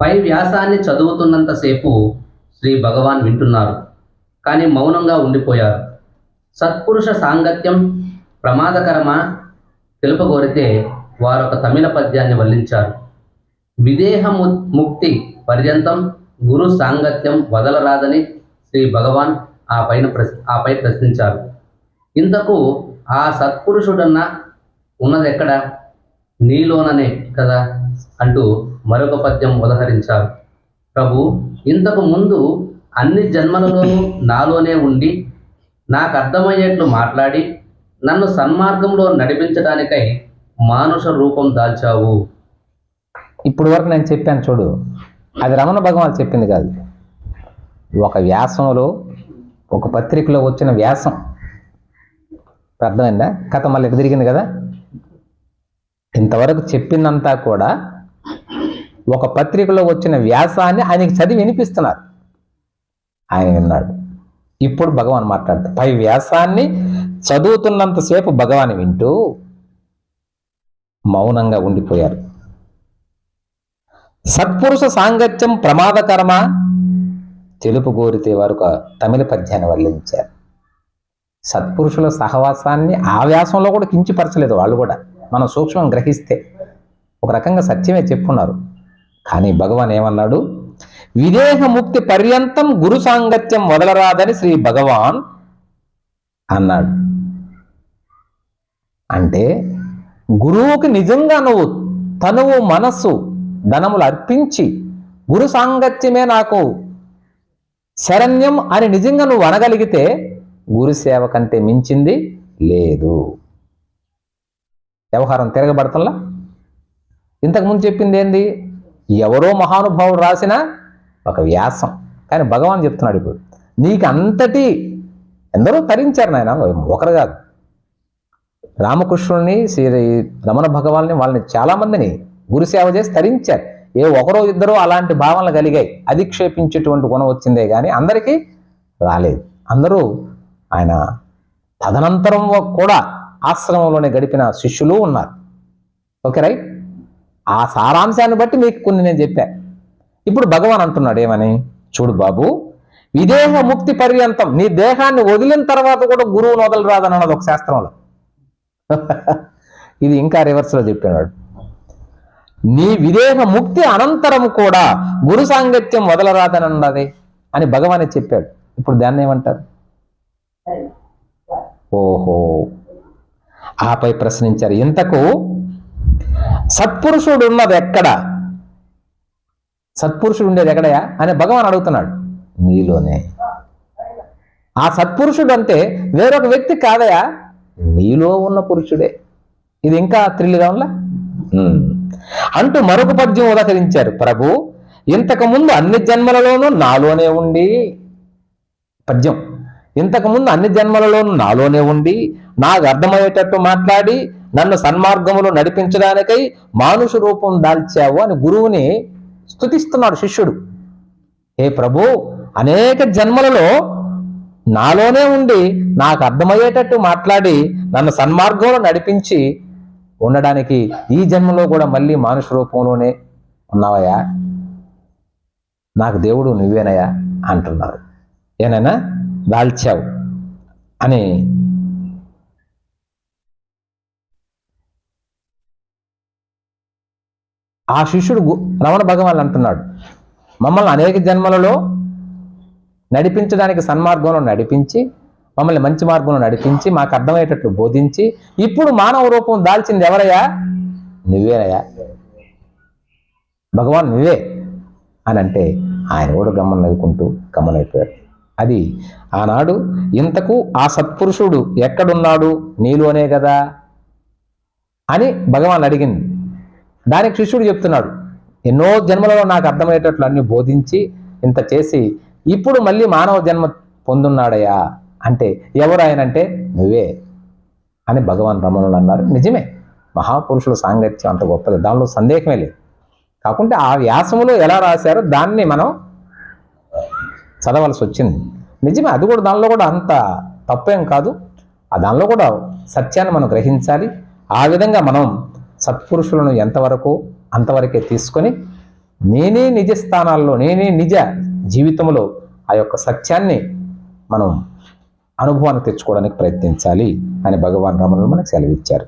పై వ్యాసాన్ని చదువుతున్నంతసేపు శ్రీ భగవాన్ వింటున్నారు. కానీ మౌనంగా ఉండిపోయారు. సత్పురుష సాంగత్యం ప్రమాదకరమా? తెలుపగోరితే వారొక తమిళ పద్యాన్ని వల్లించారు. విదేహ ముక్తి పర్యంతం గురు సాంగత్యం వదలరాదని శ్రీ భగవాన్ ఆ పైన ప్రశ్ ఆపై ప్రశ్నించారు. ఇంతకు ఆ సత్పురుషుడన్న ఉన్నదెక్కడ? నీలోననే కదా అంటూ మరొక పద్యం ఉదహరించారు. ప్రభు ఇంతకు ముందు అన్ని జన్మలలోనూ నాలోనే ఉండి నాకు అర్థమయ్యేట్లు మాట్లాడి నన్ను సన్మార్గంలో నడిపించడానికై మానుష రూపం దాల్చావు. ఇప్పుడు వరకు నేను చెప్పాను చూడు అది రమణ భగవాన్ చెప్పింది కాదు. ఒక వ్యాసంలో ఒక పత్రికలో వచ్చిన వ్యాసం. అర్థమైందా? కథ మళ్ళీ తిరిగింది కదా? ఇంతవరకు చెప్పిందంతా కూడా ఒక పత్రికలో వచ్చిన వ్యాసాన్ని ఆయనకి చదివి వినిపిస్తున్నారు. ఆయన విన్నాడు. ఇప్పుడు భగవాన్ మాట్లాడతాడు. పై వ్యాసాన్ని చదువుతున్నంతసేపు భగవాన్ వింటూ మౌనంగా ఉండిపోయారు. సత్పురుష సాంగత్యం ప్రమాదకరమా? తెలుపు కోరితే వారు ఒక తమిళ పద్యాన్ని వల్లించారు. సత్పురుషుల సహవాసాన్ని ఆ వ్యాసంలో కూడా కించిపరచలేదు వాళ్ళు కూడా. మనం సూక్ష్మం గ్రహిస్తే. ఒక రకంగా సత్యమే చెప్పున్నారు. కానీ భగవాన్ ఏమన్నాడు? విదేహముక్తి పర్యంతం గురు సాంగత్యం వదలరాదని శ్రీ భగవాన్ అన్నాడు. అంటే గురువుకి నిజంగా నువ్వు తనువు మనస్సు ధనములు అర్పించి గురు సాంగత్యమే నాకు శరణ్యం అని నిజంగా నువ్వు అనగలిగితే గురు సేవ కంటే మించింది లేదు. వ్యవహారం తిరగబడతల్లా ఇంతకుముందు చెప్పింది ఏంది? ఎవరో మహానుభావుడు రాసిన ఒక వ్యాసం. కానీ భగవాన్ చెప్తున్నాడు ఇప్పుడు నీకు అంతటి ఎందరో తరించారు నాయన ఒకరు కాదు. రామకృష్ణుల్ని శ్రీ రమణ భగవాన్ని వాళ్ళని చాలామందిని గురుసేవ చేసి తరించారు. ఏ ఒకరో ఇద్దరో అలాంటి భావనలు కలిగాయి. అధిక్షేపించేటువంటి గుణం వచ్చిందే కానీ అందరికీ రాలేదు. అందరూ ఆయన తదనంతరం కూడా ఆశ్రమంలోనే గడిపిన శిష్యులు ఉన్నారు. Okay right? ఆ సారాంశాన్ని బట్టి మీకు కొన్ని నేను చెప్పా. ఇప్పుడు భగవాన్ అంటున్నాడు ఏమని? చూడు బాబు విదేహ ముక్తి పర్యంతం నీ దేహాన్ని వదిలిన తర్వాత కూడా గురువును వదలరాదని అన్నది ఒక శాస్త్రంలో. ఇది ఇంకా రివర్స్లో చెప్పినాడు నీ విదేహ ముక్తి అనంతరం కూడా గురు సాంగత్యం వదలరాదని అన్నది అని భగవానే చెప్పాడు. ఇప్పుడు దాన్ని ఏమంటారు? ఓహో ఆపై ప్రశ్నించారు. ఇంతకు సత్పురుషుడు ఉన్నది ఎక్కడ? సత్పురుషుడు ఉండేది ఎక్కడయా అని భగవాన్ అడుగుతున్నాడు. నీలోనే ఆ సత్పురుషుడు అంటే వేరొక వ్యక్తి కాదయా నీలో ఉన్న పురుషుడే. ఇది ఇంకా థ్రిల్గా ఉందా. అంటూ మరొక పద్యం ఉదహరించారు. ప్రభు ఇంతకు ముందు అన్ని జన్మలలోనూ నాలోనే ఉండి పద్యం. ఇంతకు ముందు అన్ని జన్మలలోనూ నాలోనే ఉండి నాకు అర్థమయ్యేటట్టు మాట్లాడి నన్ను సన్మార్గములో నడిపించడానికై మానుష రూపం దాల్చావు అని గురువుని స్తుతిస్తున్నాడు శిష్యుడు. ఏ ప్రభు అనేక జన్మలలో నాలోనే ఉండి నాకు అర్థమయ్యేటట్టు మాట్లాడి నన్ను సన్మార్గంలో నడిపించి ఉండడానికి ఈ జన్మలో కూడా మళ్ళీ మానుష రూపంలోనే ఉన్నావయ్యా? నాకు దేవుడు నువ్వేనయ్యా అంటున్నారు ఏనైనా దాల్చావు అని ఆ శిష్యుడు రమణ భగవాన్ అంటున్నాడు. మమ్మల్ని అనేక జన్మలలో నడిపించడానికి సన్మార్గంలో నడిపించి మమ్మల్ని మంచి మార్గంలో నడిపించి మాకు అర్థమయ్యేటట్లు బోధించి ఇప్పుడు మానవ రూపం దాల్చింది ఎవరయ్యా? నువ్వేనయ్యా. భగవాన్ నువ్వే అని అంటే ఆయన కూడా గమ్మం నవ్వుకుంటూ గమ్మనైపోయాడు. అది ఆనాడు ఇంతకు ఆ సత్పురుషుడు ఎక్కడున్నాడు నీలోనే కదా అని భగవాన్ అడిగింది. దానికి శిష్యుడు చెప్తున్నాడు ఎన్నో జన్మలలో నాకు అర్థమయ్యేటట్లు అన్ని బోధించి ఇంత చేసి ఇప్పుడు మళ్ళీ మానవ జన్మ పొందున్నాడయా? అంటే ఎవరు ఆయన అంటే నువ్వే అని భగవాన్ రమణుడు అన్నారు. నిజమే మహాపురుషుల సాంగత్యం అంత గొప్పది దానిలో సందేహమే లేదు. కాకుంటే ఆ వ్యాసములో ఎలా రాశారో దాన్ని మనం చదవలసి వచ్చింది. నిజమే అది కూడా దానిలో కూడా అంత తప్పేం కాదు. ఆ దానిలో కూడా సత్యాన్ని మనం గ్రహించాలి. ఆ విధంగా మనం సత్పురుషులను ఎంతవరకు అంతవరకే తీసుకొని నేనే నిజ స్థానాల్లో నేనే నిజ జీవితంలో ఆ యొక్క సత్యాన్ని మనం అనుభవాన్ని తెచ్చుకోవడానికి ప్రయత్నించాలి అని భగవాన్ రమణులు మనకు సెలవిచ్చారు.